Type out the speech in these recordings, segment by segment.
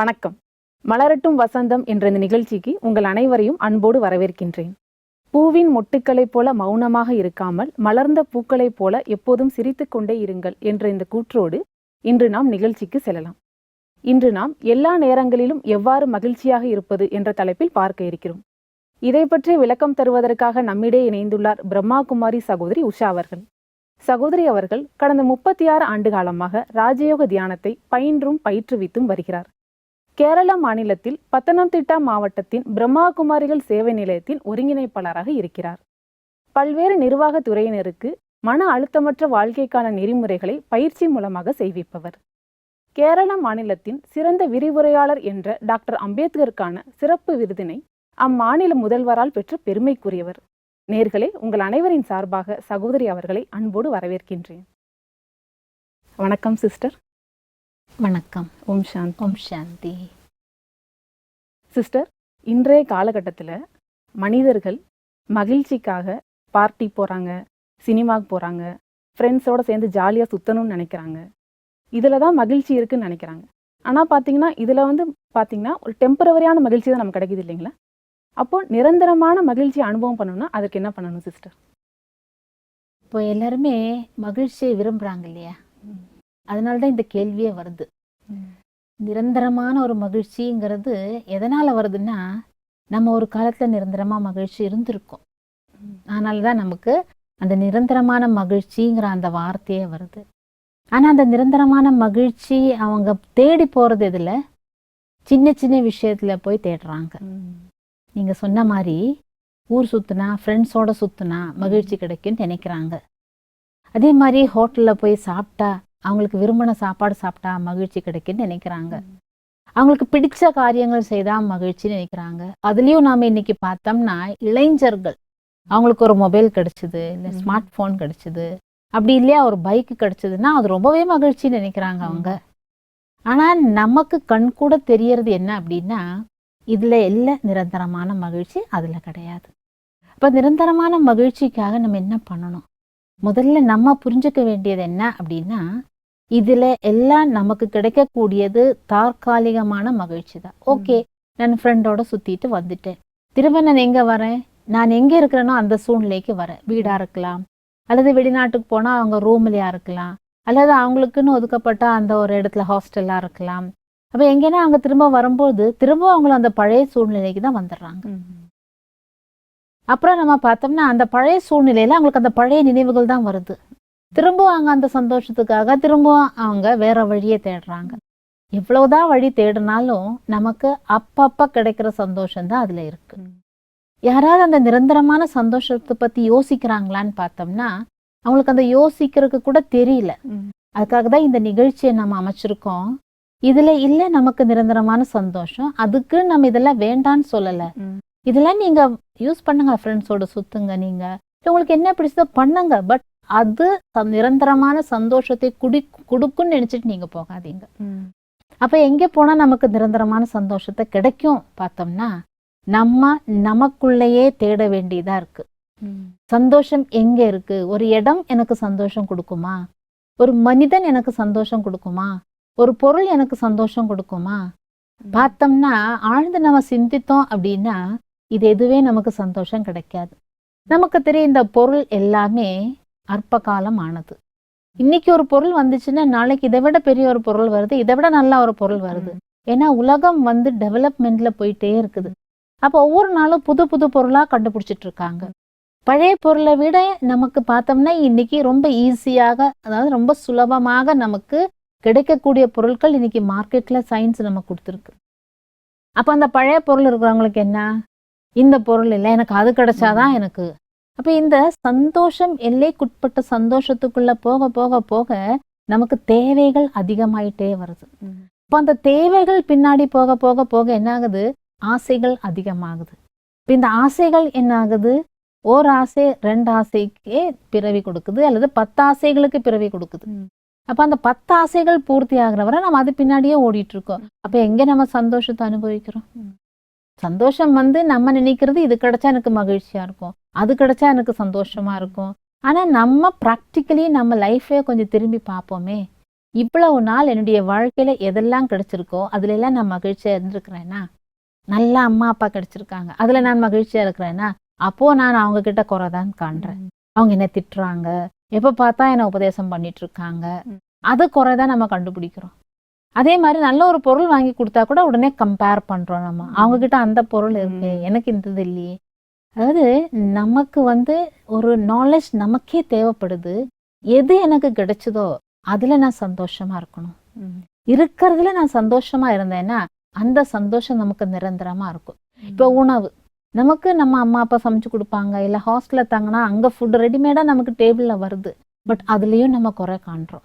வணக்கம். மலரட்டும் வசந்தம் என்ற இந்த நிகழ்ச்சிக்கு உங்கள் அனைவரையும் அன்போடு வரவேற்கின்றேன். பூவின் மொட்டுக்களைப் போல மௌனமாக இருக்காமல் மலர்ந்த பூக்களைப் போல எப்போதும் சிரித்து கொண்டே இருங்கள் என்ற இந்த கூற்றோடு இன்று நாம் நிகழ்ச்சிக்கு செல்லலாம். இன்று நாம் எல்லா நேரங்களிலும் எவ்வாறு மகிழ்ச்சியாக இருப்பது என்ற தலைப்பில் பார்க்க இருக்கிறோம். இதை பற்றி விளக்கம் தருவதற்காக நம்மிடையே இணைந்துள்ளார் பிரம்மா குமாரி சகோதரி உஷா அவர்கள். சகோதரி அவர்கள் கடந்த முப்பத்தி ஆறு ஆண்டு காலமாக ராஜயோக தியானத்தை பயின்றும் பயிற்றுவித்தும் வருகிறார். கேரள மாநிலத்தில் பத்தனம்திட்டா மாவட்டத்தின் பிரம்மா குமாரிகள் சேவை நிலையத்தின் ஒருங்கிணைப்பாளராக இருக்கிறார். பல்வேறு நிர்வாகத் துறையினருக்கு மன அழுத்தமற்ற வாழ்க்கைக்கான நெறிமுறைகளை பயிற்சி மூலமாக செய்விப்பவர். கேரள மாநிலத்தின் சிறந்த விரிவுரையாளர் என்ற டாக்டர் அம்பேத்கருக்கான சிறப்பு விருதினை அம்மாநில முதல்வரால் பெற்ற பெருமைக்குரியவர். நேர்களே உங்கள் அனைவரின் சார்பாக சகோதரி அவர்களை அன்போடு வரவேற்கின்றேன். வணக்கம் சிஸ்டர். வணக்கம். ஓம் சாந்த். ஓம் சாந்தி. சிஸ்டர் இன்றைய காலகட்டத்தில் மனிதர்கள் மகிழ்ச்சிக்காக பார்ட்டி போகிறாங்க சினிமாவுக்கு போகிறாங்க ஃப்ரெண்ட்ஸோடு சேர்ந்து ஜாலியாக சுற்றணும்னு நினைக்கிறாங்க. இதில் தான் மகிழ்ச்சி இருக்குன்னு நினைக்கிறாங்க. ஆனால் பார்த்தீங்கன்னா இதில் வந்து பார்த்தீங்கன்னா ஒரு டெம்பரவரியான மகிழ்ச்சி தான் நமக்கு கிடைக்குது இல்லைங்களா? அப்போ நிரந்தரமான மகிழ்ச்சி அனுபவம் பண்ணணும்னா அதுக்கு என்ன பண்ணணும் சிஸ்டர்? இப்போ எல்லாருமே மகிழ்ச்சியை விரும்புகிறாங்க இல்லையா? அதனால தான் இந்த கேள்வியே வருது. நிரந்தரமான ஒரு மகிழ்ச்சிங்கிறது எதனால் வருதுன்னா நம்ம ஒரு காலத்தில் நிரந்தரமாக மகிழ்ச்சி இருந்திருக்கோம். அதனால தான் நமக்கு அந்த நிரந்தரமான மகிழ்ச்சிங்கிற அந்த வார்த்தையே வருது. ஆனால் அந்த நிரந்தரமான மகிழ்ச்சி அவங்க தேடி போகிறது இதில் சின்ன சின்ன விஷயத்தில் போய் தேடுறாங்க. நீங்கள் சொன்ன மாதிரி ஊர் சுற்றுனா ஃப்ரெண்ட்ஸோட சுற்றுனா மகிழ்ச்சி கிடைக்கும்னு நினைக்கிறாங்க. அதே மாதிரி ஹோட்டலில் போய் சாப்பிட்டா அவங்களுக்கு விரும்பின சாப்பாடு சாப்பிட்டா மகிழ்ச்சி கிடைக்கும்னு நினைக்கிறாங்க. அவங்களுக்கு பிடிச்ச காரியங்கள் செய்தால் மகிழ்ச்சின்னு நினைக்கிறாங்க. அதுலேயும் நாம் இன்னைக்கு பார்த்தோம்னா இளைஞர்கள் அவங்களுக்கு ஒரு மொபைல் கிடைச்சிது இல்லை. ஸ்மார்ட் ஃபோன் கிடைச்சிது அப்படி இல்லையா ஒரு பைக்கு கிடைச்சதுன்னா அது ரொம்பவே மகிழ்ச்சின்னு நினைக்கிறாங்க அவங்க. ஆனால் நமக்கு கண் கூட தெரியறது என்ன அப்படின்னா இதில் இல்லை நிரந்தரமான மகிழ்ச்சி அதில் கிடையாது. அப்போ நிரந்தரமான மகிழ்ச்சிக்காக நம்ம என்ன பண்ணணும்? முதல்ல நம்ம புரிஞ்சுக்க வேண்டியது என்ன அப்படின்னா இதில் எல்லாம் நமக்கு கிடைக்கக்கூடியது தற்காலிகமான மகிழ்ச்சி தான் ஓகே நான் ஃப்ரெண்டோட சுற்றிட்டு வந்துட்டேன். திரும்ப நான் எங்கே வரேன் நான் எங்கே இருக்கிறேனோ அந்த சூழ்நிலைக்கு வரேன் வீடாக இருக்கலாம். அல்லது வெளிநாட்டுக்கு போனால் அவங்க ரூம்லையா இருக்கலாம். அல்லது அவங்களுக்குன்னு ஒதுக்கப்பட்ட அந்த ஒரு இடத்துல ஹாஸ்டலாக இருக்கலாம். அப்போ எங்கேனா அங்கே திரும்ப வரும்போது திரும்ப அவங்களும் அந்த பழைய சூழ்நிலைக்கு தான் வந்துடுறாங்க. அப்புறம் நம்ம பார்த்தோம்னா அந்த பழைய சூழ்நிலையில அவங்களுக்கு அந்த பழைய நினைவுகள் தான் வருது. திரும்பவும் அவங்க அந்த சந்தோஷத்துக்காக திரும்பவும் அவங்க வேற வழியை தேடுறாங்க. எவ்வளவுதான் வழி தேடினாலும் நமக்கு அப்பப்ப கிடைக்கிற சந்தோஷம் தான் அதுல இருக்கு. யாராவது அந்த நிரந்தரமான சந்தோஷத்தை பத்தி யோசிக்கிறாங்களான்னு பார்த்தோம்னா அவங்களுக்கு அந்த யோசிக்கிறதுக்கு கூட தெரியல. அதுக்காக தான் இந்த நிகழ்ச்சியை நம்ம அமைச்சிருக்கோம். இதுல இல்ல நமக்கு நிரந்தரமான சந்தோஷம். அதுக்கு நம்ம இதெல்லாம் வேண்டான்னு சொல்லல. இதெல்லாம் நீங்க யூஸ் பண்ணுங்க ஃப்ரெண்ட்ஸோட சுத்துங்க நீங்க. உங்களுக்கு என்ன பிடிச்சதோ பண்ணுங்க. பட் அது நிரந்தரமான சந்தோஷத்தை குடி கொடுக்குன்னு நினைச்சிட்டு நீங்க போகாதீங்க. அப்ப எங்க போனா நமக்கு நிரந்தரமான சந்தோஷத்தை கிடைக்கும் பார்த்தோம்னா நம்ம நமக்குள்ளேயே தேட வேண்டியதா இருக்கு. சந்தோஷம் எங்க இருக்கு? ஒரு இடம் எனக்கு சந்தோஷம் கொடுக்குமா? ஒரு மனிதன் எனக்கு சந்தோஷம் கொடுக்குமா? ஒரு பொருள் எனக்கு சந்தோஷம் கொடுக்குமா? பார்த்தோம்னா ஆழ்ந்து நம்ம சிந்தித்தோம் அப்படின்னா இது எதுவே நமக்கு சந்தோஷம் கிடைக்காது. நமக்கு தெரியும் இந்த பொருள் எல்லாமே அற்ப காலம் ஆனது இன்னைக்கு ஒரு பொருள் வந்துச்சுன்னா நாளைக்கு இதை விட பெரிய ஒரு பொருள் வருது இதை விட நல்ல ஒரு பொருள் வருது. ஏன்னா உலகம் வந்து டெவலப்மெண்ட்ல போயிட்டே இருக்குது. அப்போ ஒவ்வொரு நாளும் புது புது பொருளாக கண்டுபிடிச்சிட்டு இருக்காங்க. பழைய பொருளை விட நமக்கு பார்த்தோம்னா இன்னைக்கு ரொம்ப ஈஸியாக அதாவது ரொம்ப சுலபமாக நமக்கு கிடைக்கக்கூடிய பொருட்கள் இன்னைக்கு மார்க்கெட்ல சயின்ஸ் நம்ம கொடுத்துருக்கு. அப்போ அந்த பழைய பொருள் இருக்கிறவங்களுக்கு என்ன? இந்த பொருள் இல்லை எனக்கு அது கிடைச்சாதான் எனக்கு அப்போ இந்த சந்தோஷம் எல்லைக்குட்பட்ட சந்தோஷத்துக்குள்ள போக போக போக நமக்கு தேவைகள் அதிகமாயிட்டே வருது. இப்போ அந்த தேவைகள் பின்னாடி போக போக போக என்ன ஆகுது ஆசைகள் அதிகமாகுது. இப்போ இந்த ஆசைகள் என்ன ஆகுது ஓர் ஆசை ரெண்டு ஆசைக்கே பிறவி கொடுக்குது அல்லது பத்து ஆசைகளுக்கு பிறவி கொடுக்குது. அப்ப அந்த பத்து ஆசைகள் பூர்த்தி ஆகுற வரை நம்ம அது பின்னாடியே ஓடிட்டு இருக்கோம். அப்ப எங்க நம்ம சந்தோஷத்தை அனுபவிக்கிறோம். சந்தோஷம் வந்து நம்ம நினைக்கிறது இது கிடைச்சா எனக்கு மகிழ்ச்சியா இருக்கும். அது கிடைச்சா எனக்கு சந்தோஷமா இருக்கும். ஆனா நம்ம ப்ராக்டிக்கலி நம்ம லைஃபே கொஞ்சம் திரும்பி பார்ப்போமே. இவ்வளவு நாள் என்னுடைய வாழ்க்கையில எதெல்லாம் கிடைச்சிருக்கோ அதுல எல்லாம் நான் மகிழ்ச்சியா இருந்திருக்கிறேன்னா நல்ல அம்மா அப்பா கிடைச்சிருக்காங்க. அதுல நான் மகிழ்ச்சியா இருக்கிறேன்னா அப்போ நான் அவங்க கிட்ட குறைதான் காண்றேன். அவங்க என்ன திட்டுறாங்க. எப்ப பார்த்தா என்ன உபதேசம் பண்ணிட்டு இருக்காங்க. அது குறைதான் நம்ம கண்டுபிடிக்கிறோம். அதே மாதிரி நல்ல ஒரு பொருள் வாங்கி கொடுத்தா கூட உடனே கம்பேர் பண்றோம் நம்ம. ம். அவங்க கிட்ட அந்த பொருள் இருக்கு. எனக்கு இந்த இது இல்லையே. அதாவது நமக்கு வந்து ஒரு நாலேஜ் நமக்கே தேவைப்படுது. எது எனக்கு கிடைச்சதோ அதுல நான் சந்தோஷமா இருக்கணும். இருக்கிறதுல நான் சந்தோஷமா இருந்தேன்னா அந்த சந்தோஷம் நமக்கு நிரந்தரமா இருக்கும். இப்போ உணவு. நமக்கு நம்ம அம்மா அப்பா சமைச்சு கொடுப்பாங்க இல்ல ஹாஸ்டல்ல தங்கினா அங்க ஃபுட் ரெடிமேடா நமக்கு டேபிள்ல வருது. பட் அதுலயும் நம்ம குறை காண்றோம்.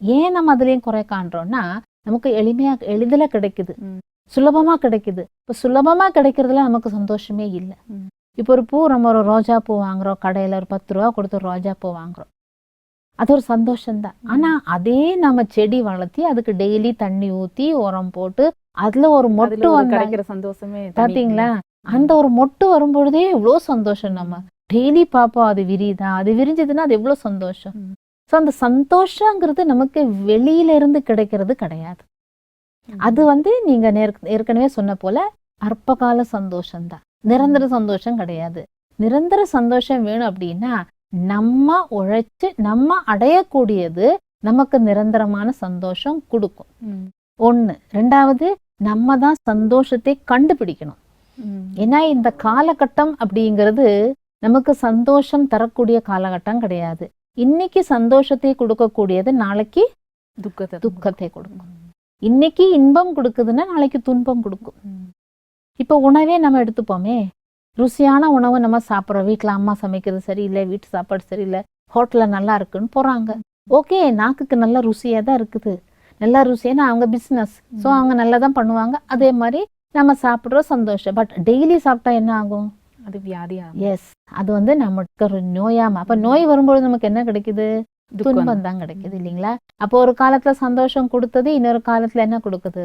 ஏன் நம்ம அதுலயும் குறை காண்றோம்னா நமக்கு எளிமையா எளிதில கிடைக்குது. ம். சுலபமா கிடைக்குது. இப்போ சுலபமா கிடைக்கிறதுல நமக்கு சந்தோஷமே இல்லை. இப்போ ஒரு பூ நம்ம ஒரு ரோஜா பூ வாங்குறோம். கடையில ஒரு பத்து ரூபா கொடுத்து ரோஜா பூ வாங்குறோம். அது ஒரு சந்தோஷம்தான். ஆனா அதே நம்ம செடி வளர்த்தி அதுக்கு டெய்லி தண்ணி ஊத்தி உரம் போட்டு அதுல ஒரு மொட்டு கிடைக்கிற சந்தோஷமே தனி. பாத்தீங்களா? அந்த ஒரு மொட்டு வரும்பொழுதே எவ்வளோ சந்தோஷம் நம்ம. டெய்லி பார்ப்போம் அது விரியுதா? அது விரிஞ்சதுன்னா அது எவ்வளோ சந்தோஷம். ஸோ அந்த சந்தோஷங்கிறது நமக்கு வெளியில இருந்து கிடைக்கிறது கிடையாது. அது வந்து நீங்க நேர்க்- ஏற்கனவே சொன்ன போல அற்பகால சந்தோஷம்தான். நிரந்தர சந்தோஷம் கிடையாது. நிரந்தர சந்தோஷம் வேணும் அப்படின்னா நம்ம உழைச்சு நம்ம அடையக்கூடியது நமக்கு நிரந்தரமான சந்தோஷம் கொடுக்கும். ஒண்ணு. ரெண்டாவது நம்ம தான் சந்தோஷத்தை கண்டுபிடிக்கணும். ஏன்னா இந்த காலகட்டம் அப்படிங்கிறது நமக்கு சந்தோஷம் தரக்கூடிய காலகட்டம் கிடையாது. இன்னைக்கு சந்தோஷத்தை கொடுக்கக்கூடியது நாளைக்கு துக்கத்தை துக்கத்தை கொடுக்கும். இன்னைக்கு இன்பம் கொடுக்குதுன்னா நாளைக்கு துன்பம் கொடுக்கும். இப்போ உணவே நம்ம எடுத்துப்போமே. ருசியான உணவு நம்ம சாப்பிட்றோம். வீட்டில் அம்மா சமைக்கிறது சரியில்லை வீட்டு சாப்பாடு சரியில்லை ஹோட்டலில் நல்லா இருக்குன்னு போகிறாங்க ஓகே நாக்குக்கு நல்ல ருசியாக தான் இருக்குது. நல்லா ருசியான அவங்க பிஸ்னஸ் ஸோ அவங்க நல்லா தான் பண்ணுவாங்க. அதே மாதிரி நம்ம சாப்பிட்றோம் சந்தோஷம். பட் டெய்லி சாப்பிட்டா என்ன ஆகும்? அது வியாதியா எஸ் அது வந்து நமக்கு ஒரு நோயாம அப்ப நோய் வரும்பொழுது நமக்கு என்ன கிடைக்குது? துன்பம் தான் கிடைக்குது இல்லைங்களா? அப்போ ஒரு காலத்துல சந்தோஷம் கொடுத்தது இன்னொரு காலத்துல என்ன கொடுக்குது?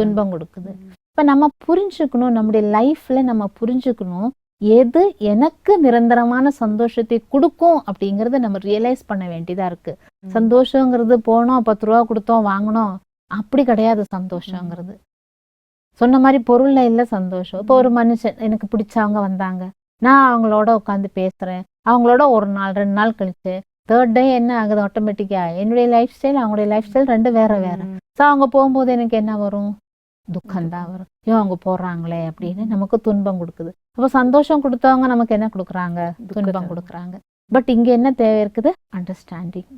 துன்பம் கொடுக்குது. இப்ப நம்ம புரிஞ்சுக்கணும் நம்முடைய லைஃப்ல நம்ம புரிஞ்சுக்கணும் எது எனக்கு நிரந்தரமான சந்தோஷத்தை கொடுக்கும் அப்படிங்கறத நம்ம ரியலைஸ் பண்ண வேண்டியதா இருக்கு. சந்தோஷங்கிறது போனோம் பத்து ரூபா கொடுத்தோம் வாங்கினோம். அப்படி கிடையாது சந்தோஷங்கிறது. சொன்ன மாதிரி பொருள்ல இல்ல சந்தோஷம். இப்போ ஒரு மனுஷன் எனக்கு பிடிச்சவங்க வந்தாங்க. நான் அவங்களோட உட்காந்து பேசுறேன். அவங்களோட ஒரு நாள் ரெண்டு நாள் கழிச்சு தேர்ட் டே என்ன ஆகுது? ஆட்டோமேட்டிக்கா என்னுடைய லைஃப் ஸ்டைல் அவங்களுடைய லைஃப் ஸ்டைல் ரெண்டு வேற வேற. ஸோ அவங்க போகும்போது எனக்கு என்ன வரும்? துக்கம் தான் வரும். ஐயோ அவங்க போறாங்களே அப்படின்னு நமக்கு துன்பம் கொடுக்குது. அப்போ சந்தோஷம் கொடுத்தவங்க நமக்கு என்ன கொடுக்குறாங்க? துன்பம். கொடுக்குறாங்க. பட் இங்க என்ன தேவை இருக்குது? அண்டர்ஸ்டாண்டிங்.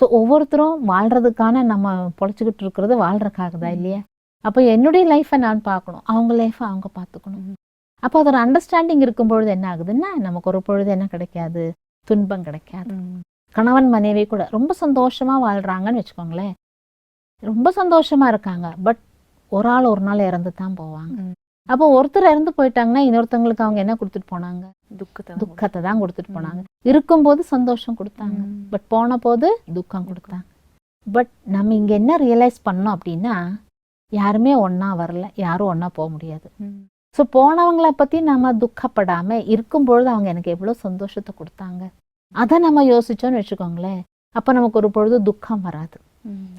ஸோ ஒவ்வொருத்தரும் வாழ்றதுக்கான நம்ம பொழைச்சிக்கிட்டு இருக்கிறது வாழ்றதுக்காக தான். இல்லையா? அப்போ என்னுடைய லைஃப்பை நான் பார்க்கணும். அவங்க லைஃப்பை அவங்க பார்த்துக்கணும். அப்போ அது ஒரு அண்டர்ஸ்டாண்டிங் இருக்கும் பொழுது என்ன ஆகுதுன்னா நமக்கு ஒரு பொழுது என்ன கிடைக்காது? துன்பம் கிடைக்காது. கணவன் மனைவி கூட ரொம்ப சந்தோஷமா வாழ்றாங்கன்னு வச்சுக்கோங்களேன். ரொம்ப சந்தோஷமா இருக்காங்க. பட் ஒரு ஆள் ஒரு நாள் இறந்து தான் போவாங்க. அப்போ ஒருத்தர் இறந்து போயிட்டாங்கன்னா இன்னொருத்தவங்களுக்கு அவங்க என்ன கொடுத்துட்டு போனாங்க? துக்கத்தை துக்கத்தை தான் கொடுத்துட்டு. போனாங்க. இருக்கும்போது சந்தோஷம் கொடுத்தாங்க. பட் போன போது துக்கம் கொடுத்தாங்க. பட் நம்ம இங்க என்ன ரியலைஸ் பண்ணோம் அப்படின்னா யாருமே ஒண்ணா வரல. யாரும் ஒண்ணா போக முடியாது. ஸோ போனவங்கள பத்தி நம்ம துக்கப்படாம இருக்கும்பொழுது அவங்க எனக்கு எவ்வளவு சந்தோஷத்தை கொடுத்தாங்க. அதை நம்ம யோசிச்சோம்னு வச்சுக்கோங்களேன். அப்ப நமக்கு ஒரு பொழுது துக்கம் வராது.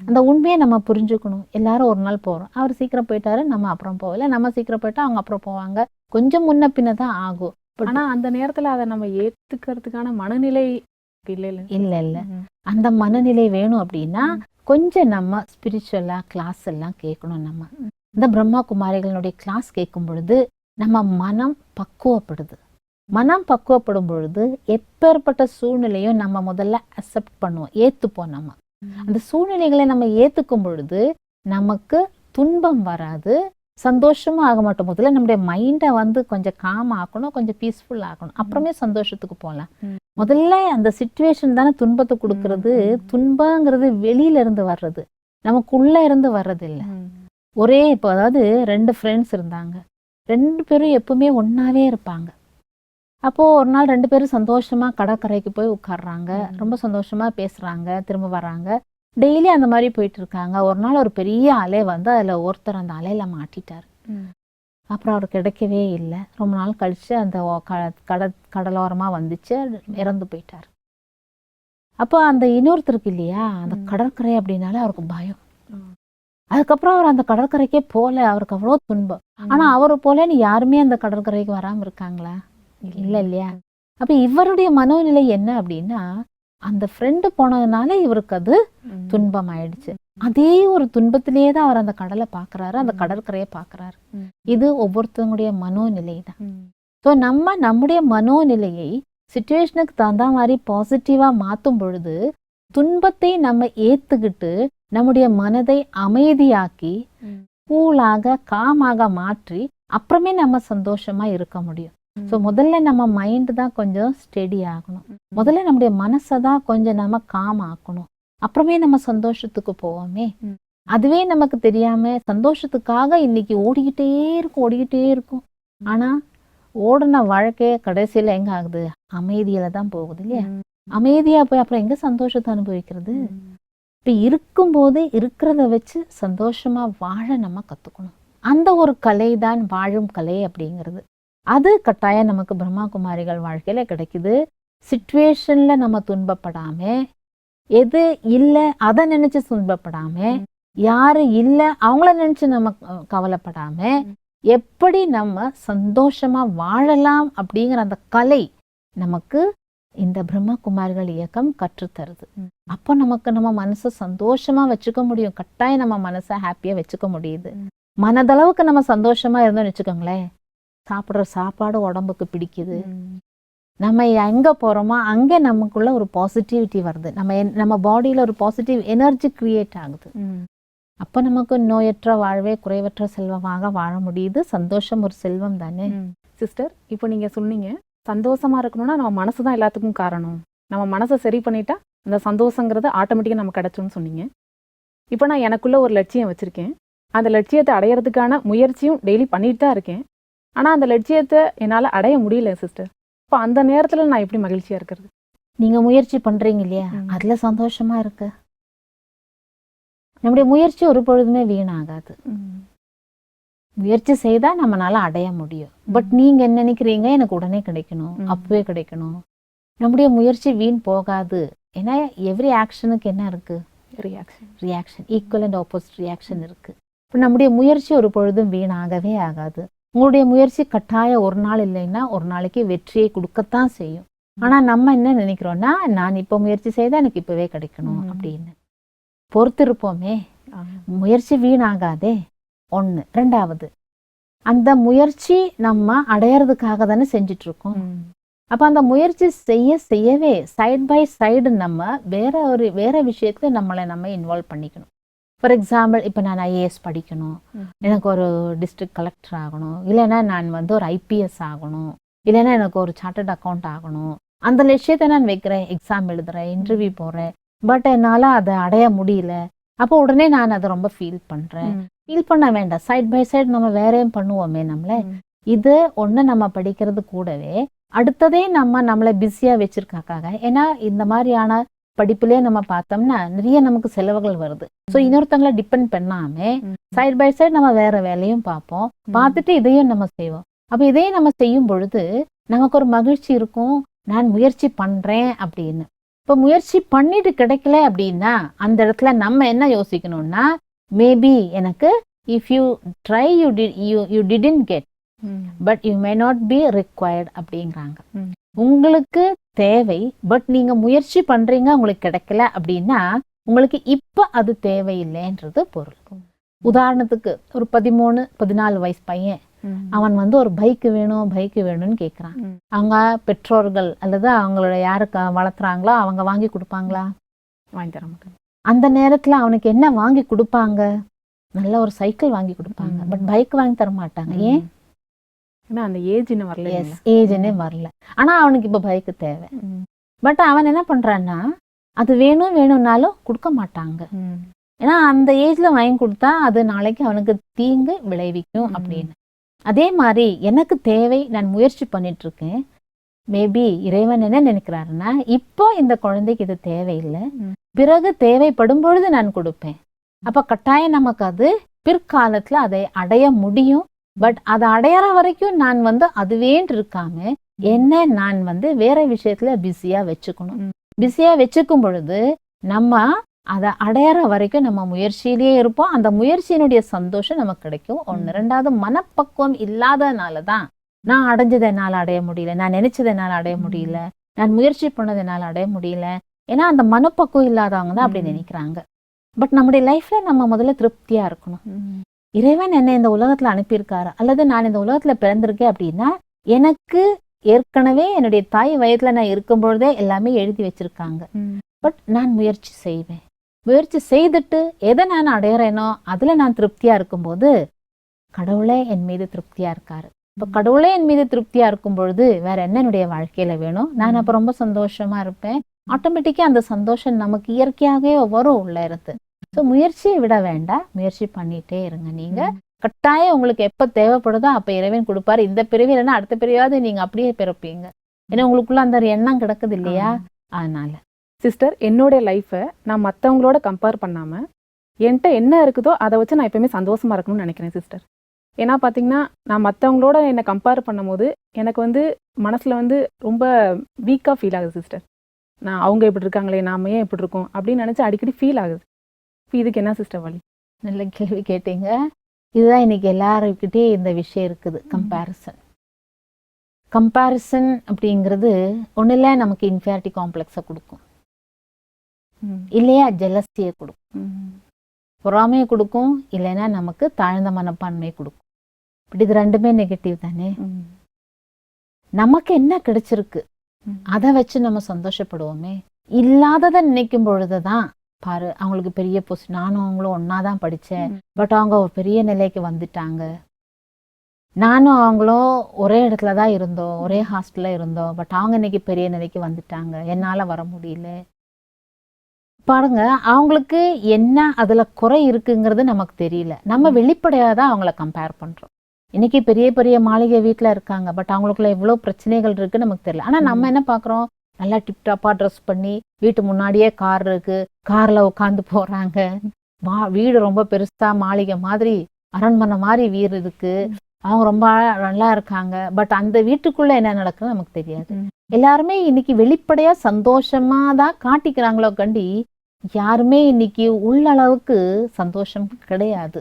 அந்த உண்மையை நம்ம புரிஞ்சுக்கணும். எல்லாரும் ஒரு நாள் போறோம். அவர் சீக்கிரம் போயிட்டாரு நம்ம அப்புறம் போகல நம்ம சீக்கிரம் போயிட்டா அவங்க அப்புறம் போவாங்க. கொஞ்சம் முன்ன பின்ன தான் ஆகும். But ஆனா அந்த நேரத்துல அதை நம்ம ஏத்துக்கிறதுக்கான மனநிலை இல்ல இல்ல. இல்ல. அந்த மனநிலை வேணும் அப்படின்னா கொஞ்சம் நம்ம ஸ்பிரிச்சுவலா கிளாஸ் எல்லாம் கேட்கணும் நம்ம. இந்த பிரம்மா குமாரிகளுடைய கிளாஸ் கேட்கும் பொழுது நம்ம மனம் பக்குவப்படுது. மனம் பக்குவப்படும் பொழுது எப்பேற்பட்ட சூழ்நிலையும் நம்ம முதல்ல அக்செப்ட் பண்ணுவோம் ஏத்துப்போம் நம்ம. அந்த சூழ்நிலைகளை நம்ம ஏத்துக்கும் பொழுது நமக்கு துன்பம் வராது சந்தோஷமா ஆக மாட்டோம். முதல்ல நம்முடைய மைண்டை வந்து கொஞ்சம் காம் ஆக்கணும் கொஞ்சம் பீஸ்ஃபுல் ஆக்கணும். அப்புறமே சந்தோஷத்துக்கு போகலாம். முதல்ல அந்த சுச்சுவேஷன் தானே துன்பத்தை கொடுக்கறது. துன்பங்கிறது வெளியில இருந்து வர்றது. நமக்குள்ள இருந்து வர்றது இல்ல. ஒரே இப்போ அதாவது ரெண்டு ஃப்ரெண்ட்ஸ் இருந்தாங்க. ரெண்டு பேரும் எப்பவுமே ஒன்னாவே இருப்பாங்க. அப்போ ஒரு நாள் ரெண்டு பேரும் சந்தோஷமா கடற்கரைக்கு போய் உட்கார்றாங்க. ம். ரொம்ப சந்தோஷமா பேசுறாங்க திரும்ப வராங்க டெய்லி அந்த மாதிரி போயிட்டு இருக்காங்க. ஒரு நாள் ஒரு பெரிய அலை வந்து அதுல ஒருத்தர் அந்த அலையில மாட்டிட்டார். அப்புறம் அவர் கிடைக்கவே இல்லை. ரொம்ப நாள் கழிச்சு அந்த கட கடலோரமா வந்துச்சு இறந்து போயிட்டார். அப்போ அந்த இன்னொருத்தருக்கு இல்லையா? அந்த. கடற்கரை அப்படின்னாலே அவருக்கு பயம். அதுக்கப்புறம் அவர் அந்த கடற்கரைக்கே போல அவருக்கு அவ்வளோ துன்பம். ஆனா அவரை போல நீ யாருமே அந்த கடற்கரைக்கு வராம இருக்காங்களா? இல்ல. இல்லையா? அப்ப இவருடைய மனோநிலை என்ன அப்படின்னா அந்த ஃப்ரெண்டு போனதுனால இவருக்கு அது. துன்பம் ஆயிடுச்சு அதே ஒரு துன்பத்திலேயே தான் அவர் அந்த கடலை பார்க்கறாரு அந்த. கடற்கரையை பார்க்கறாரு. இது ஒவ்வொருத்தவங்களுடைய மனோநிலை தான். ஸோ நம்ம நம்முடைய மனோநிலையை சுச்சுவேஷனுக்கு தகுந்த மாதிரி பாசிட்டிவா மாத்தும் பொழுது துன்பத்தை நம்ம ஏத்துக்கிட்டு நம்முடைய மனதை அமைதியாக்கி. கூலாக காமாக மாற்றி அப்புறமே நம்ம சந்தோஷமா இருக்க முடியும் ஸோ முதல்ல நம்ம மைண்ட் தான் கொஞ்சம் ஸ்டெடி ஆகணும். முதல்ல நம்முடைய மனசை தான் கொஞ்சம் நம்ம காம் ஆக்கணும் அப்புறமே நம்ம சந்தோஷத்துக்கு போவோமே. அதுவே நமக்கு தெரியாம சந்தோஷத்துக்காக இன்னைக்கு ஓடிக்கிட்டே இருக்கும் ஓடிக்கிட்டே இருக்கும். ஆனா ஓடின வாழ்க்கைய கடைசியில எங்க ஆகுது? அமைதியில தான் போகுது இல்லையா. அமைதியா போய் அப்புறம் எங்க சந்தோஷத்தை அனுபவிக்கிறது. இப்ப இருக்கும்போது இருக்கிறத வச்சு சந்தோஷமா வாழ நம்ம கத்துக்கணும். அந்த ஒரு கலை தான் வாழும் கலை அப்படிங்கிறது. அது கட்டாயம் நமக்கு பிரம்மா குமாரிகள் வாழ்க்கையில கிடைக்குது. சுச்சுவேஷன்ல நம்ம துன்பப்படாம எது இல்ல அதை நினைச்சு துன்பப்படாம. யாரு இல்ல அவங்கள நினைச்சு நம்ம கவலைப்படாம. எப்படி நம்ம சந்தோஷமா வாழலாம் அப்படிங்கிற அந்த கலை நமக்கு இந்த பிரம்மகுமாரிகள் இயக்கம் கற்றுத்தருது. அப்போ நமக்கு நம்ம மனசை சந்தோஷமா வச்சுக்க முடியும் கட்டாயம் நம்ம மனசை ஹாப்பியா வச்சுக்க முடியுது. மனதளவுக்கு நம்ம சந்தோஷமா இருந்தோம்னு வச்சுக்கோங்களேன் சாப்பிடுற சாப்பாடு உடம்புக்கு பிடிக்குது. நம்ம எங்க போறோமோ அங்க நமக்குள்ள ஒரு பாசிட்டிவிட்டி வருது. நம்ம என்- நம்ம பாடியில ஒரு பாசிட்டிவ் எனர்ஜி கிரியேட் ஆகுது. அப்ப நமக்கு நோயற்ற வாழ்வே குறைவற்ற செல்வமாக வாழ முடியுது. சந்தோஷம் ஒரு செல்வம் தானே. சிஸ்டர் இப்போ நீங்க சொன்னீங்க சந்தோஷமா இருக்கணும்னா நம்ம மனசு தான் எல்லாத்துக்கும் காரணம். நம்ம மனசை சரி பண்ணிட்டா அந்த சந்தோஷங்கிறது ஆட்டோமேட்டிக்காக நம்ம கிடைச்சும்னு சொன்னீங்க. இப்போ நான் எனக்குள்ள ஒரு லட்சியம் வச்சிருக்கேன். அந்த லட்சியத்தை அடையிறதுக்கான முயற்சியும் டெய்லி பண்ணிட்டு தான் இருக்கேன். ஆனால் அந்த லட்சியத்தை என்னால் அடைய முடியல சிஸ்டர் இப்போ அந்த நேரத்தில் நான் எப்படி மகிழ்ச்சியா இருக்கிறது? நீங்க முயற்சி பண்றீங்க இல்லையா. அதுல சந்தோஷமா இருக்கு. நம்முடைய முயற்சி ஒரு பொழுதுமே வீணாகாது. முயற்சி செய்தா நம்மனால அடைய முடியும். பட் நீங்க என்ன நினைக்கிறீங்க? எனக்கு உடனே கிடைக்கணும். அப்பவே கிடைக்கணும். நம்முடைய முயற்சி வீண் போகாது. ஏன்னா எவ்ரி ஆக்ஷனுக்கு என்ன இருக்கு? Reaction reaction equal and opposite reaction இருக்கு. இப்போ நம்முடைய முயற்சி ஒரு பொழுதும் வீணாகவே ஆகாது. உங்களுடைய முயற்சி கட்டாயம் ஒரு நாள் இல்லைன்னா ஒரு நாளைக்கு வெற்றியை கொடுக்கத்தான் செய்யும். ஆனா நம்ம என்ன நினைக்கிறோம்னா நான் இப்போ முயற்சி செய்தா எனக்கு இப்பவே கிடைக்கணும். அப்படின்னு. பொறுத்திருப்போமே. முயற்சி வீணாகாதே. ஒண்ணு. ரெண்டாவது அந்த முயற்சி நம்ம அடையறதுக்காக தானே செஞ்சுட்டு இருக்கோம் அப்ப அந்த முயற்சி செய்ய செய்யவே சைடு பை சைடு நம்ம வேற ஒரு வேற விஷயத்துல நம்மளை நம்ம இன்வால்வ் பண்ணிக்கணும். ஃபார் எக்ஸாம்பிள் இப்போ நான் ஐஏஎஸ் படிக்கணும். எனக்கு ஒரு டிஸ்ட்ரிக்ட் கலெக்டர் ஆகணும். இல்லைன்னா நான் வந்து ஒரு ஐபிஎஸ் ஆகணும். இல்லைன்னா எனக்கு ஒரு சார்ட்டர்ட் அக்கௌண்ட் ஆகணும். அந்த லட்சியத்தை நான் வைக்கிறேன். எக்ஸாம் எழுதுறேன் இன்டர்வியூ போறேன் பட் என்னால அதை அடைய முடியல. அப்போ உடனே நான் அதை ரொம்ப ஃபீல் பண்றேன். ஃபீல் பண்ண வேண்டாம். சைட் பை சைடு நம்ம வேறையும் பண்ணுவோமே நம்மள? இது ஒண்ணு நம்ம படிக்கிறது கூடவே அடுத்ததே நம்ம நம்மளை பிஸியா வச்சிருக்காக்காக. ஏன்னா இந்த மாதிரியான படிப்புலயே நம்ம பார்த்தோம்னா நிறைய நமக்கு செலவுகள் வருது. ஸோ இன்னொருத்தங்களை டிபெண்ட் பண்ணாம சைடு பை சைடு நம்ம வேற வேலையும் பார்ப்போம். பார்த்துட்டு இதையும் நம்ம செய்வோம். அப்ப இதையும் நம்ம செய்யும் பொழுது நமக்கு ஒரு மகிழ்ச்சி இருக்கும். நான் முயற்சி பண்றேன் அப்படின்னு. இப்ப முயற்சி பண்ணிட்டு கிடைக்கல அப்படின்னா அந்த இடத்துல நம்ம என்ன யோசிக்கணும்னா மேபி எனக்கு if you try you did you you didn't get but you may not be required அப்படிங்கிறாங்க. உங்களுக்கு தேவை பட் நீங்க முயற்சி பண்றீங்க உங்களுக்கு கிடைக்கல அப்படின்னா உங்களுக்கு இப்ப அது தேவையில்லைன்றது பொருள். உதாரணத்துக்கு ஒரு பதிமூணு பதினாலு வயசு பையன். அவன் வந்து ஒரு பைக் வேணும் பைக் வேணும்னு கேக்குறான். அவங்க பெற்றோர்கள் அல்லது அவங்களோட யாருக்கு வளர்த்துறாங்களோ அவங்க வாங்கி கொடுப்பாங்களா? வாங்கி தர அந்த நேரத்துல அவனுக்கு என்ன வாங்கி கொடுப்பாங்க? நல்ல ஒரு சைக்கிள் வாங்கி கொடுப்பாங்க. பட் பைக் வாங்கி தர மாட்டாங்க. ஏன்? ஏன்னா அந்த ஏஜ் இன்னும் வரல எஸ் ஏஜ்னே வரல. ஆனா அவனுக்கு இப்ப பைக் தேவை. பட் அவன் என்ன பண்றான்னா அது வேணும் வேணும்னாலும் கொடுக்க மாட்டாங்க. ஏன்னா அந்த ஏஜ்ல வாங்கி கொடுத்தா அது நாளைக்கு அவனுக்கு தீங்கு விளைவிக்கும். அப்படின்னு. அதே மாதிரி எனக்கு தேவை நான் முயற்சி பண்ணிட்டு இருக்கேன் மேபி இறைவன் என்ன நினைக்கிறாருன்னா இப்போ இந்த குழந்தைக்கு இது தேவையில்லை. பிறகு தேவைப்படும் பொழுது நான் கொடுப்பேன். அப்ப கட்டாயம் நமக்கு அது பிற்காலத்துல அதை அடைய முடியும். பட் அதை அடையற வரைக்கும் நான் வந்து அதுவேன்ட்டு இருக்காம என்ன நான் வந்து வேற விஷயத்துல பிஸியா வச்சுக்கணும். பிஸியா வச்சுக்கும் பொழுது நம்ம அதை அடையிற வரைக்கும் நம்ம முயற்சியிலேயே இருப்போம் அந்த முயற்சியினுடைய சந்தோஷம் நமக்கு கிடைக்கும் ம். ரெண்டாவது மனப்பக்குவம் இல்லாதனால தான் நான் அடைஞ்சதை என்னால அடைய முடியல நான் நினைச்சதை என்னால அடைய. முடியல நான் முயற்சி பண்ணதை என்னால அடைய முடியல ஏன்னா அந்த மனப்பக்குவம் இல்லாதவங்க தான் அப்படி. நினைக்கிறாங்க பட் நம்முடைய லைஃப்ல நம்ம முதல்ல திருப்தியா இருக்கணும். இறைவன் என்னை இந்த உலகத்துல அனுப்பியிருக்காரு? அல்லது நான் இந்த உலகத்துல பிறந்திருக்கேன் அப்படின்னா எனக்கு ஏற்கனவே என்னுடைய தாய் வயதுல நான் இருக்கும் பொழுதே எல்லாமே எழுதி வச்சிருக்காங்க. பட் நான் முயற்சி செய்வேன். முயற்சி செய்துட்டு எதை நான் அடையிறேனோ அதுல நான் திருப்தியா இருக்கும்போது கடவுளே என் மீது திருப்தியா இருக்காரு. இப்ப கடவுளே என் மீது திருப்தியா இருக்கும் பொழுது வேற என்ன என்னுடைய வாழ்க்கையில வேணும்? நான் அப்ப ரொம்ப சந்தோஷமா இருப்பேன். ஆட்டோமேட்டிக்கா அந்த சந்தோஷம் நமக்கு இயற்கையாகவே வரும் உள்ள இருந்து. ஸோ முயற்சியை விட வேண்டாம். முயற்சி பண்ணிட்டே இருங்க நீங்க. கட்டாயம் உங்களுக்கு எப்ப தேவைப்படுதோ அப்ப இறைவன் கொடுப்பாரு. இந்த பிறவி இல்லைன்னா அடுத்த பிறவியாவது நீங்க அப்படியே பிறப்பீங்க. ஏன்னா உங்களுக்குள்ள அந்த ஒரு எண்ணம் கிடக்குது இல்லையா? அதனால. சிஸ்டர் என்னோட லைஃப்பை நான் மற்றவங்களோட கம்பேர் பண்ணாம என்கிட்ட என்ன இருக்குதோ அதை வச்சு நான் எப்பயுமே சந்தோஷமா இருக்கணும்னு நினைக்கிறேன் சிஸ்டர் ஏன்னா பார்த்தீங்கன்னா நான் மற்றவங்களோட என்னை கம்பேர் பண்ணும்போது எனக்கு வந்து மனசில் வந்து ரொம்ப வீக்காக ஃபீல் ஆகுது சிஸ்டர் நான் அவங்க இப்படி இருக்காங்களே நாம ஏன் இப்படி இருக்கோம் அப்படின்னு நினச்சி அடிக்கடி ஃபீல் ஆகுது. இப்போ இதுக்கு என்ன சிஸ்டர் வழி? நல்ல கேள்வி கேட்டீங்க. இதுதான் இன்னைக்கு எல்லாருக்கிட்டே இந்த விஷயம் இருக்குது கம்பேரிசன் கம்பேரிசன் அப்படிங்கிறது ஒண்ணுல நமக்கு இன்ஃபியாரிட்டி காம்ப்ளெக்ஸை கொடுக்கும். இல்லையா? ஜெலசியை கொடுக்கும். பொறாமையை கொடுக்கும் இல்லைன்னா நமக்கு தாழ்ந்த மனப்பான்மையை கொடுக்கும். இப்படி இது ரெண்டுமே நெகட்டிவ் தானே? நமக்கு என்ன கிடைச்சிருக்கு? அதை வச்சு நம்ம சந்தோஷப்படுவோமே. இல்லாததை நினைக்கும் பொழுதுதான் பாரு அவங்களுக்கு பெரிய பொசி நானும் அவங்களும் ஒன்னாதான் படிச்சேன். ம். பட் அவங்க ஒரு பெரிய நிலைக்கு வந்துட்டாங்க. நானும் அவங்களும் ஒரே இடத்துல தான் இருந்தோம் ஒரே ஹாஸ்டல்ல இருந்தோம். பட் அவங்க இன்னைக்கு பெரிய நிலைக்கு வந்துட்டாங்க. என்னால வர முடியல. பாருங்க அவங்களுக்கு என்ன அதுல குறை இருக்குங்கிறது நமக்கு தெரியல. நம்ம ம். வெளிப்படையா தான் அவங்கள கம்பேர் பண்றோம். இன்னைக்கு பெரிய பெரிய மாளிகை வீட்ல இருக்காங்க. பட் அவங்களுக்குள்ள எவ்வளவு பிரச்சனைகள் இருக்கு நமக்கு தெரியல. ஆனா நம்ம. என்ன பாக்குறோம்? நல்லா டிப்டாப்பா ட்ரெஸ் பண்ணி வீட்டு முன்னாடியே கார் இருக்கு. கார்ல உட்காந்து போறாங்க. மா வீடு ரொம்ப பெருசா மாளிகை மாதிரி அரண்மனை மாதிரி வீடு இருக்கு. அவங்க ரொம்ப நல்லா இருக்காங்க. பட் அந்த வீட்டுக்குள்ள என்ன நடக்குன்னு நமக்கு தெரியாது. எல்லாருமே இன்னைக்கு வெளிப்படையா சந்தோஷமா தான் காட்டிக்கிறாங்களோ கண்டி யாருமே இன்னைக்கு உள்ளளவுக்கு சந்தோஷம் கிடையாது.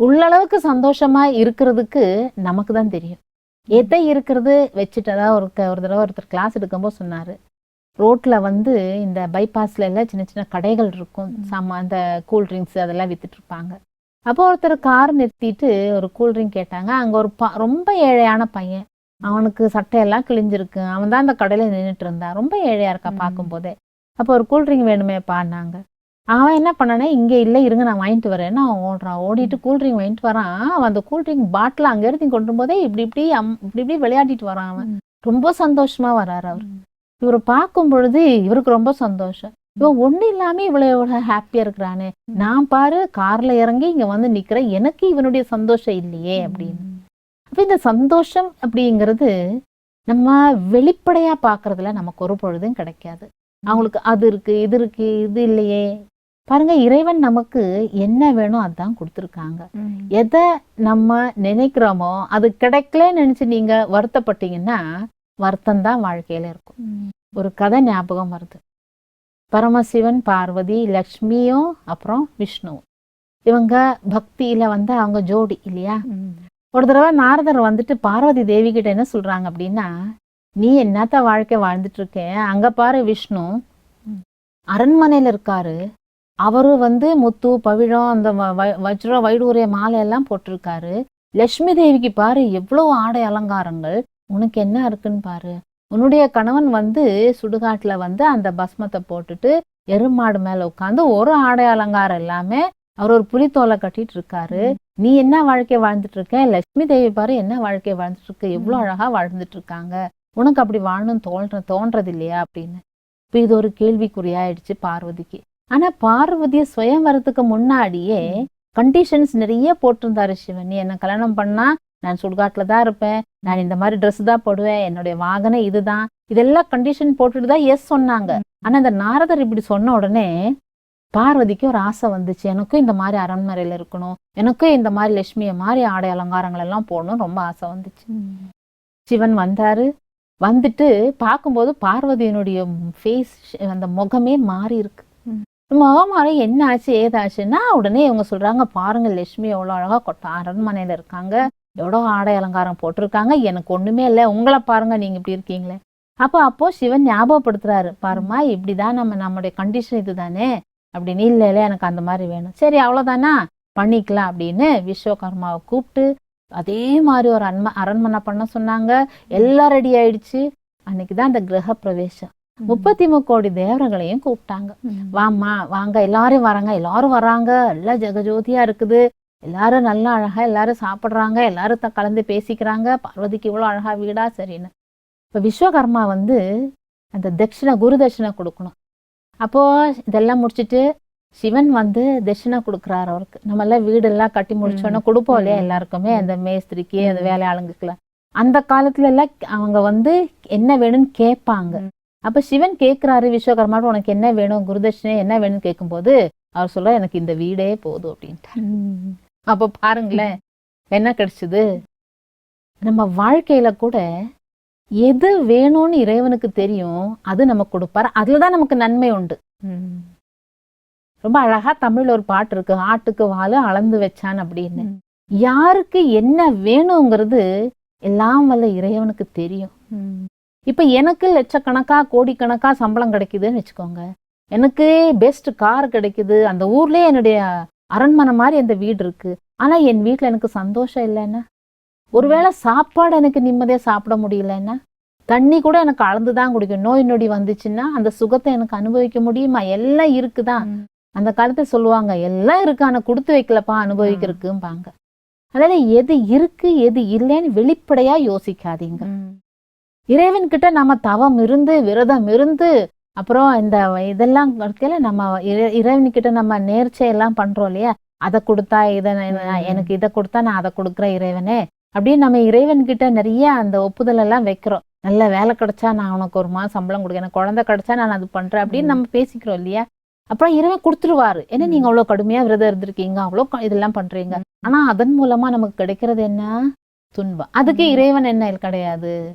உள்ளளவுக்கு சந்தோஷமா இருக்கிறதுக்கு நமக்கு தான் தெரியும். எதை இருக்கிறது வச்சுட்டு அதாவது ஒரு ஒரு தடவை ஒருத்தர் கிளாஸ் எடுக்கும்போது சொன்னாரு. ரோட்ல வந்து இந்த பைபாஸ்ல எல்லாம் சின்ன சின்ன கடைகள் இருக்கும். சாமா அந்த கூல் ட்ரிங்க்ஸ் அதெல்லாம் வித்துட்டு இருப்பாங்க. அப்போ ஒருத்தர் கார் நிறுத்திட்டு ஒரு கூல் ட்ரிங்க் கேட்டாங்க. அங்க ஒரு ப- ரொம்ப ஏழையான பையன். அவனுக்கு சட்டையெல்லாம் கிழிஞ்சிருக்கு. அவன் தான் அந்த கடையில நின்னுட்டு இருந்தான். ரொம்ப ஏழையா இருக்கா. பார்க்கும்போதே. அப்போ ஒரு கூல் ட்ரிங்க் வேணுமே பாடினாங்க அவன் என்ன பண்ணானே இங்க இல்ல இருங்க நான் வாங்கிட்டு வரேன்னு அவன் ஓடுறான். ஓடிட்டு கூல் ட்ரிங்க் வாங்கிட்டு வரான். அவன் அந்த கூல் ட்ரிங்க் பாட்டில் அங்க இருந்து கொண்டு போதே இப்படி இப்படி அம்- இப்படி இப்படி விளையாடிட்டு வரான் அவன். ரொம்ப சந்தோஷமா வராரு அவர். இவரை பார்க்கும் பொழுது இவருக்கு ரொம்ப சந்தோஷம். இவன் ஒண்ணு இல்லாம இவ்வளவு இவ்வளவு ஹாப்பியா இருக்கிறானே. நான் பாரு கார்ல இறங்கி இங்க வந்து நிக்கிறேன் எனக்கு இவனுடைய சந்தோஷம் இல்லையே அப்படின்னு. அப்ப இந்த சந்தோஷம் அப்படிங்கிறது நம்ம வெளிப்படையா பாக்குறதுல நமக்கு ஒரு பொழுதும் கிடைக்காது. அவங்களுக்கு அது இருக்கு இது இருக்கு இது இல்லையே. பாருங்க இறைவன் நமக்கு என்ன வேணும் அதான் கொடுத்துருக்காங்க. எதை நம்ம நினைக்கிறோமோ அது கிடைக்கலன்னு நினைச்சு நீங்க வருத்தப்பட்டீங்கன்னா வருத்தம் தான் வாழ்க்கையில இருக்கும். ஒரு கதை ஞாபகம் வருது. பரமசிவன் பார்வதி லக்ஷ்மியும் அப்புறம் விஷ்ணுவும் இவங்க பக்தியில வந்து அவங்க ஜோடி இல்லையா? ஒரு தடவை நாரதர் வந்துட்டு பார்வதி தேவி கிட்ட என்ன சொல்றாங்க அப்படின்னா நீ என்னத்த வாழ்க்கை வாழ்ந்துட்டு இருக்க? அங்க பாரு விஷ்ணு. அரண்மனையில இருக்காரு. அவரு வந்து முத்து பவிழம் அந்த வஜ்ரம் வைடூரிய மாலை எல்லாம் போட்டிருக்காரு. லட்சுமி தேவிக்கு பாரு எவ்வளவு ஆடை அலங்காரங்கள். உனக்கு என்ன இருக்குன்னு பாரு. உன்னுடைய கணவன் வந்து சுடுகாட்டுல வந்து அந்த பஸ்மத்தை போட்டுட்டு எருமாடு மேல உட்காந்து ஒரு ஆடை அலங்காரம் எல்லாமே அவர் ஒரு புலித்தோலை கட்டிட்டு இருக்காரு. நீ என்ன வாழ்க்கை வாழ்ந்துட்டு இருக்க? லட்சுமி தேவி பாரு என்ன வாழ்க்கை வாழ்ந்துட்டு இருக்கு? எவ்வளவு ம். அழகா வாழ்ந்துட்டு இருக்காங்க. உனக்கு அப்படி வாழணும்னு தோன்ற தோன்றது இல்லையா அப்படின்னு. இப்ப இது ஒரு கேள்விக்குறியாயிடுச்சு பார்வதிக்கு. ஆனா பார்வதிய சுயம்வரத்துக்கு முன்னாடியே கண்டிஷன்ஸ் நிறைய போட்டிருந்தாரு சிவன். நீ என்ன கல்யாணம் பண்ணா நான் சுடுகாட்டுல தான் இருப்பேன். நான் இந்த மாதிரி Dress தான் போடுவேன். என்னுடைய வாகனம் இதுதான். இதெல்லாம் கண்டிஷன் போட்டுட்டு தான் எஸ் சொன்னாங்க. ஆனா இந்த நாரதர் இப்படி சொன்ன உடனே பார்வதிக்கு ஒரு ஆசை வந்துச்சு. எனக்கும் இந்த மாதிரி அரண்மனையில இருக்கணும். எனக்கும் இந்த மாதிரி லட்சுமிய மாதிரி ஆடை அலங்காரங்கள் எல்லாம் போடணும் ரொம்ப ஆசை வந்துச்சு. சிவன் வந்தாரு. வந்துட்டு பார்க்கும்போது பார்வதியினுடைய ஃபேஸ் அந்த முகமே மாறி இருக்கு. ம். முகம் என்ன ஆச்சு ஏதாச்சுன்னா உடனே இவங்க சொல்றாங்க பாருங்க லட்சுமி எவ்வளோ அழகா கொட்ட அரண்மனையில இருக்காங்க. எவ்வளோ ஆடை அலங்காரம் போட்டிருக்காங்க. எனக்கு ஒண்ணுமே இல்லை. உங்களை பாருங்க நீங்க இப்படி இருக்கீங்களே. அப்போ அப்போ சிவன் ஞாபகப்படுத்துறாரு. பாருமா இப்படிதான் நம்ம நம்முடைய கண்டிஷன் இதுதானே? அப்படின்னு இல்லை இல்லை எனக்கு அந்த மாதிரி வேணும். சரி அவ்வளோதானா பண்ணிக்கலாம் அப்படின்னு விஸ்வகர்மாவை கூப்பிட்டு அதே மாதிரி ஒரு அன்ம அரண்மனை பண்ண சொன்னாங்க. எல்லாம் ரெடி ஆயிடுச்சு. அன்னைக்கு தான் அந்த கிரக பிரவேசம் முப்பத்தி முக்கோடி தேவர்களையும் கூப்பிட்டாங்க. வாம்மா வாங்க எல்லாரும் வராங்க எல்லாரும் வராங்க. எல்லாம் ஜெகஜோதியா இருக்குது. எல்லாரும் நல்லா அழகா எல்லாரும் சாப்பிடுறாங்க எல்லாரும் த- கலந்து பேசிக்கிறாங்க. பார்வதிக்கு இவ்வளோ அழகா வீடா சரின்னு. இப்போ விஸ்வகர்மா வந்து அந்த தட்சிணை குரு தட்சிணை கொடுக்கணும். அப்போ இதெல்லாம் முடிச்சிட்டு சிவன் வந்து தட்சிணை கொடுக்குறாரு அவருக்கு. நம்ம எல்லாம் வீடெல்லாம் கட்டி முடிச்சோன்னா கொடுப்போம் இல்லையா. எல்லாருக்குமே. அந்த மேஸ்திரிக்கு அந்த ம். வேலையாளுங்களுக்குலாம் அந்த காலத்துல எல்லாம் அவங்க வந்து என்ன வேணும்னு கேட்பாங்க. அப்ப சிவன் கேட்கிறாரு விஸ்வகர்மாட்ட உனக்கு என்ன வேணும் குருதட்சிணை என்ன வேணும்னு கேட்கும்போது அவர் சொல்ல எனக்கு இந்த வீடே போதும் அப்படின்ட்டு அப்ப பாருங்களேன் என்ன கிடைச்சது? நம்ம வாழ்க்கையில கூட எது வேணும்னு இறைவனுக்கு தெரியும் அது நமக்கு கொடுப்பாரு. அதுலதான் நமக்கு நன்மை உண்டு. ரொம்ப அழகா தமிழ்ல ஒரு பாட்டு இருக்கு ஆட்டுக்கு வாழ அளந்து வச்சான் அப்படின்னு. யாருக்கு என்ன வேணுங்கிறது எல்லாம் வல்ல இறைவனுக்கு தெரியும். இப்ப எனக்கு லட்சக்கணக்கா கோடிக்கணக்கா சம்பளம் கிடைக்குதுன்னு வச்சுக்கோங்க. எனக்கு பெஸ்ட் கார் கிடைக்குது. அந்த ஊர்லயே என்னுடைய அரண்மனை மாதிரி அந்த வீடு இருக்கு. ஆனா என் வீட்ல எனக்கு சந்தோஷம் இல்லைன்னா ஒருவேளை சாப்பாடு எனக்கு நிம்மதியா சாப்பிட முடியலன்னா தண்ணி கூட எனக்கு அளந்துதான் குடிக்கும். நோய் நொடி வந்துச்சுன்னா அந்த சுகத்தை எனக்கு அனுபவிக்க முடியுமா? எல்லாம் இருக்குதான். அந்த காலத்துல சொல்லுவாங்க எல்லாம் இருக்கு ஆனா கொடுத்து வைக்கலப்பா அனுபவிக்கிறதுக்கும்பாங்க. அதனால எது இருக்கு எது இல்லைன்னு வெளிப்படையா யோசிக்காதீங்க. இறைவன் கிட்ட நம்ம தவம் இருந்து விரதம் இருந்து அப்புறம் இந்த இதெல்லாம் இருக்கையில நம்ம இறை- நம்ம நேர்ச்சையெல்லாம் பண்றோம் இல்லையா? அதை கொடுத்தா இதை எனக்கு இதை கொடுத்தா நான் அதை கொடுக்குறேன் இறைவனே அப்படின்னு நம்ம இறைவன் கிட்ட நிறைய அந்த ஒப்புதல் எல்லாம் வைக்கிறோம். நல்ல வேலை கிடைச்சா நான் உனக்கு ஒரு மாதம் சம்பளம் கொடுக்குறேன் எனக்கு குழந்தை கிடைச்சா நான் அது பண்றேன் அப்படின்னு நம்ம பேசிக்கிறோம் இல்லையா? அப்புறம் இறைவன் கொடுத்துருவாரு. ஏன்னா நீங்க அவ்வளவு கடுமையா விரதம் இருந்திருக்கீங்க? அவ்வளவு இதெல்லாம் பண்றீங்க. ஆனா அதன் மூலமா நமக்கு கிடைக்கிறது என்ன? துன்பம். அதுக்கு இறைவன் என்ன கிடையாது.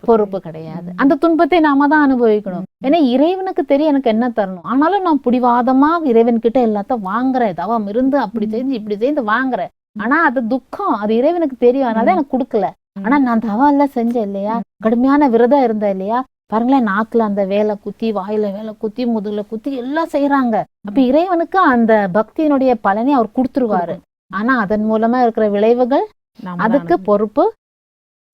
பொறுப்பு கிடையாது. அந்த துன்பத்தை நாம தான் அனுபவிக்கணும். ஏன்னா இறைவனுக்கு தெரியும் எனக்கு என்ன தரணும். ஆனாலும் நான் பிடிவாதமா இறைவன் கிட்ட எல்லாத்தையும் வாங்குறேன். தவம் இருந்து அப்படி. செஞ்சு இப்படி செய்து வாங்குறேன். ஆனா அது துக்கம். அது இறைவனுக்கு தெரியும். அதனால. எனக்கு கொடுக்கல. ஆனா நான் தவம் எல்லாம் செஞ்சேன் இல்லையா? கடுமையான விரதம் இருந்தேன் இல்லையா? பாருங்களேன் நாக்குல அந்த வேலை குத்தி வாயில வேலை குத்தி முதுகுல குத்தி எல்லாம் செய்யறாங்க அப்ப இறைவனுக்கு அந்த பக்தியினுடைய பலனை அவர் கொடுத்துருவாரு. ஆனா அதன் மூலமா இருக்கிற விளைவுகள் அதுக்கு பொறுப்பு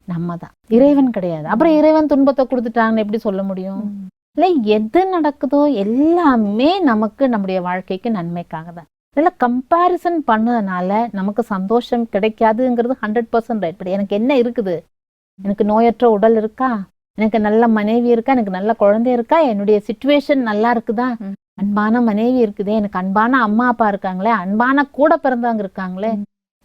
நம்ம தான் இறைவன் கிடையாது. அப்புறம் இறைவன் துன்பத்தை கொடுத்துட்டாங்கன்னு எப்படி சொல்ல முடியும்? இல்ல எது நடக்குதோ எல்லாமே நமக்கு நம்முடைய வாழ்க்கைக்கு நன்மைக்காக தான். இதெல்லாம் கம்பேரிசன் பண்ணதுனால நமக்கு சந்தோஷம் கிடைக்காதுங்கிறது ஹண்ட்ரட் பர்சன்ட் ரைட் பட் எனக்கு என்ன இருக்குது? எனக்கு நோயற்ற உடல் இருக்கா? எனக்கு நல்ல மனைவி இருக்கா? எனக்கு நல்ல குழந்தை இருக்கா? என்னுடைய சுச்சுவேஷன் நல்லா இருக்குதா. அன்பான மனைவி இருக்குதே? எனக்கு அன்பான அம்மா அப்பா இருக்காங்களே? அன்பான கூட பிறந்தவங்க இருக்காங்களே.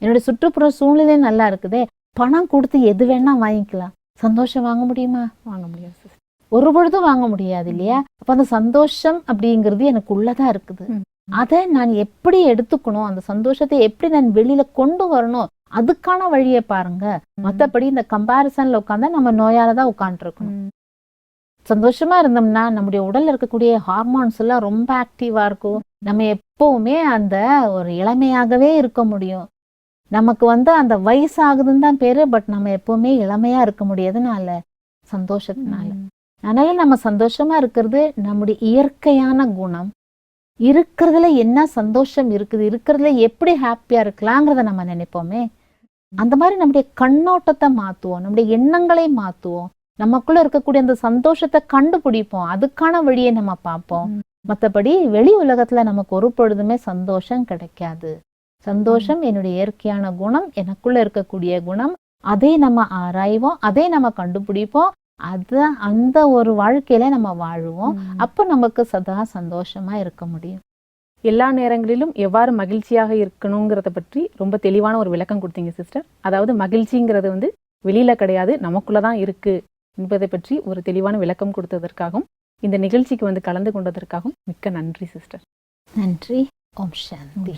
என்னுடைய சுற்றுப்புற சூழ்நிலை நல்லா இருக்குதே? பணம் கொடுத்து எது வேணா வாங்கிக்கலாம். சந்தோஷம் வாங்க முடியுமா? வாங்க முடியாது sister. ஒரு பொழுதும் வாங்க முடியாது இல்லையா? அப்ப அந்த சந்தோஷம் அப்படிங்கிறது எனக்கு உள்ளதா இருக்குது. அதை நான் எப்படி எடுத்துக்கணும்? அந்த சந்தோஷத்தை எப்படி நான் வெளியில கொண்டு வரணும்? அதுக்கான வழியை பாருங்க. மத்தபடி இந்த கம்பாரிசன்ல உட்காந்தா நம்ம நோயால தான் உட்காந்துருக்கணும். சந்தோஷமா இருந்தோம்னா நம்முடைய உடல்ல இருக்கக்கூடிய ஹார்மோன்ஸ் எல்லாம் ரொம்ப ஆக்டிவா இருக்கும். நம்ம எப்பவுமே அந்த ஒரு இளமையாகவே இருக்க முடியும். நமக்கு வந்து அந்த வயசாகுதுன்னு தான் பேரு பட் நம்ம எப்பவுமே இளமையா இருக்க முடியாதுனால சந்தோஷத்தினால. அதனால நம்ம சந்தோஷமா இருக்கிறது நம்முடைய இயற்கையான குணம். இருக்கிறதுல என்ன சந்தோஷம் இருக்குது இருக்கிறதுல எப்படி ஹாப்பியா இருக்கலாங்கிறத நம்ம நினைப்போமே. அந்த மாதிரி நம்முடைய கண்ணோட்டத்தை மாத்துவோம் நம்முடைய எண்ணங்களை மாத்துவோம். நமக்குள்ள இருக்கக்கூடிய அந்த சந்தோஷத்தை கண்டுபிடிப்போம். அதுக்கான வழியை நம்ம பார்ப்போம். ம். மத்தபடி வெளி உலகத்துல நமக்கு ஒரு பொழுதுமே சந்தோஷம் கிடைக்காது. சந்தோஷம் என்னுடைய இயற்கையான குணம் எனக்குள்ள இருக்கக்கூடிய குணம் அதை நம்ம ஆராய்வோம் அதை நம்ம கண்டுபிடிப்போம் அத அந்த ஒரு வாழ்க்கையில நம்ம வாழுவோம். அப்ப நமக்கு சதா சந்தோஷமா இருக்க முடியும். எல்லா நேரங்களிலும் எவ்வாறு மகிழ்ச்சியாக இருக்கணுங்கிறத பற்றி ரொம்ப தெளிவான ஒரு விளக்கம் கொடுத்தீங்க சிஸ்டர் அதாவது மகிழ்ச்சிங்கிறது வந்து வெளியில கிடையாது நமக்குள்ள தான் இருக்கு என்பதை பற்றி ஒரு தெளிவான விளக்கம் கொடுத்ததற்காகவும் இந்த நிகழ்ச்சிக்கு வந்து கலந்து கொண்டதற்காகவும் மிக்க நன்றி சிஸ்டர் நன்றி. ஓம் சாந்தி.